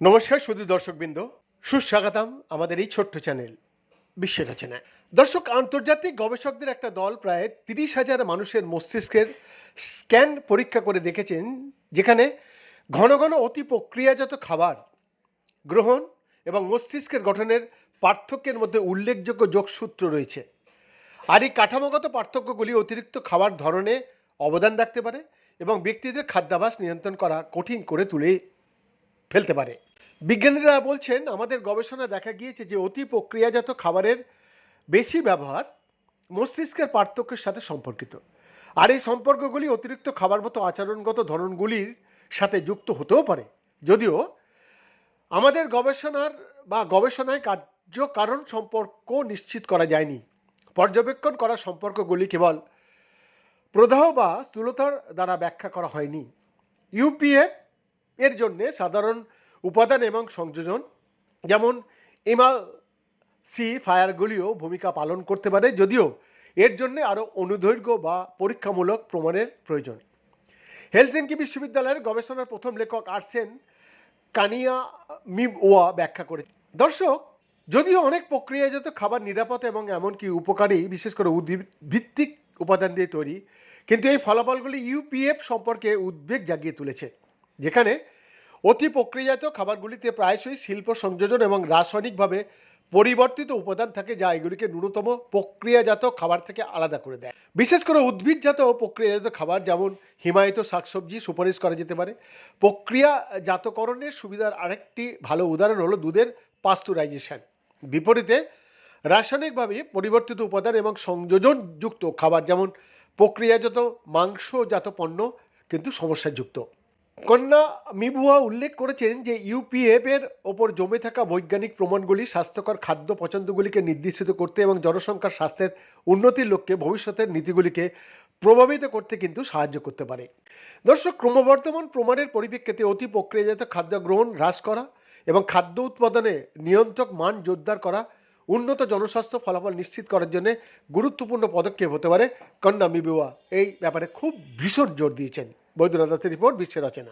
নমস্কার শুধু দর্শকবৃন্দ। সুস্বাগতম আমাদের এই ছোট্ট চ্যানেল বিশ্ব রচনায়। দর্শক, আন্তর্জাতিক গবেষকদের একটা দল প্রায় তিরিশ হাজার মানুষের মস্তিষ্কের স্ক্যান পরীক্ষা করে দেখেছেন, যেখানে ঘন ঘন অতি প্রক্রিয়াজাত খাবার গ্রহণ এবং মস্তিষ্কের গঠনের পার্থক্যের মধ্যে উল্লেখযোগ্য যোগসূত্র রয়েছে। আর এই কাঠামোগত পার্থক্যগুলি অতিরিক্ত খাবার ধরনে অবদান রাখতে পারে এবং ব্যক্তিদের খাদ্যাভাস নিয়ন্ত্রণ করা কঠিন করে তুলে ফেলতে পারে। বিজ্ঞানীরা বলছেন, আমাদের গবেষণা দেখা গিয়েছে যে অতি প্রক্রিয়াজাত খাবারের বেশি ব্যবহার মস্তিষ্কের পার্থক্যের সাথে সম্পর্কিত। আর এই সম্পর্কগুলি অতিরিক্ত খাবার মতো আচরণগত ধরনগুলির সাথে যুক্ত হতেও পারে। যদিও আমাদের গবেষণার বা গবেষণায় কার্যকারণ সম্পর্ক নিশ্চিত করা যায়নি। পর্যবেক্ষণ করা সম্পর্কগুলি কেবল প্রদাহ বা স্থূলতার দ্বারা ব্যাখ্যা করা হয়নি। ইউপিএফ এর জন্যে সাধারণ উপাদান এবং সংযোজন, যেমন এমাল সি ফায়ারগুলিও ভূমিকা পালন করতে পারে, যদিও এর জন্য আরও অনুদৈর্ঘ্য বা পরীক্ষামূলক প্রমাণের প্রয়োজন। হেলসিঙ্কি বিশ্ববিদ্যালয়ের গবেষণার প্রথম লেখক আর্সেন কানিয়া মিওয়া ব্যাখ্যা করে দর্শক, যদিও অনেক প্রক্রিয়াজাত খাবার নিরাপদ এবং এমনকি উপকারী, বিশেষ করে উদ্ভিদ ভিত্তিক উপাদান দিয়ে তৈরি কিন্তু এই ফলাফলগুলি ইউপিএফ সম্পর্কে উদ্বেগ জাগিয়ে তুলেছে, যেখানে অতি প্রক্রিয়াজাত খাবারগুলিতে প্রায়শই শিল্প সংযোজন এবং রাসায়নিকভাবে পরিবর্তিত উপাদান থাকে যা এগুলিকে ন্যূনতম প্রক্রিয়াজাত খাবার থেকে আলাদা করে দেয়। বিশেষ করে উদ্ভিদজাত ও প্রক্রিয়াজাত খাবার যেমন হিমায়িত শাকসবজি সুপারিশ করা যেতে পারে। প্রক্রিয়াজাতকরণের সুবিধার আরেকটি ভালো উদাহরণ হলো দুধের পাস্তুরাইজেশন। বিপরীতে রাসায়নিকভাবে পরিবর্তিত উপাদান এবং সংযোজনযুক্ত খাবার যেমন প্রক্রিয়াজাত মাংসজাত পণ্য কিন্তু সমস্যাযুক্ত। কন্যা মিবুয়া উল্লেখ করেছেন যে ইউপিএফ এর ওপর জমে থাকা বৈজ্ঞানিক প্রমাণগুলি স্বাস্থ্যকর খাদ্য পছন্দগুলিকে নির্দেশিত করতে এবং জনসংখ্যার স্বাস্থ্যের উন্নতির লক্ষ্যে ভবিষ্যতের নীতিগুলিকে প্রভাবিত করতে কিন্তু সাহায্য করতে পারে। দর্শক, ক্রমবর্ধমান প্রমাণের পরিপ্রেক্ষিতে অতি প্রক্রিয়াজাত খাদ্য গ্রহণ হ্রাস করা এবং খাদ্য উৎপাদনে নিয়ন্ত্রক মান জোরদার করা উন্নত জনস্বাস্থ্য ফলাফল নিশ্চিত করার জন্য গুরুত্বপূর্ণ পদক্ষেপ হতে পারে কন্যা মিবিওয়া এই ব্যাপারে খুব ভীষণ জোর দিয়েছেন। বৈদ্যনাথ রিপোর্ট বিশ্বের রচনা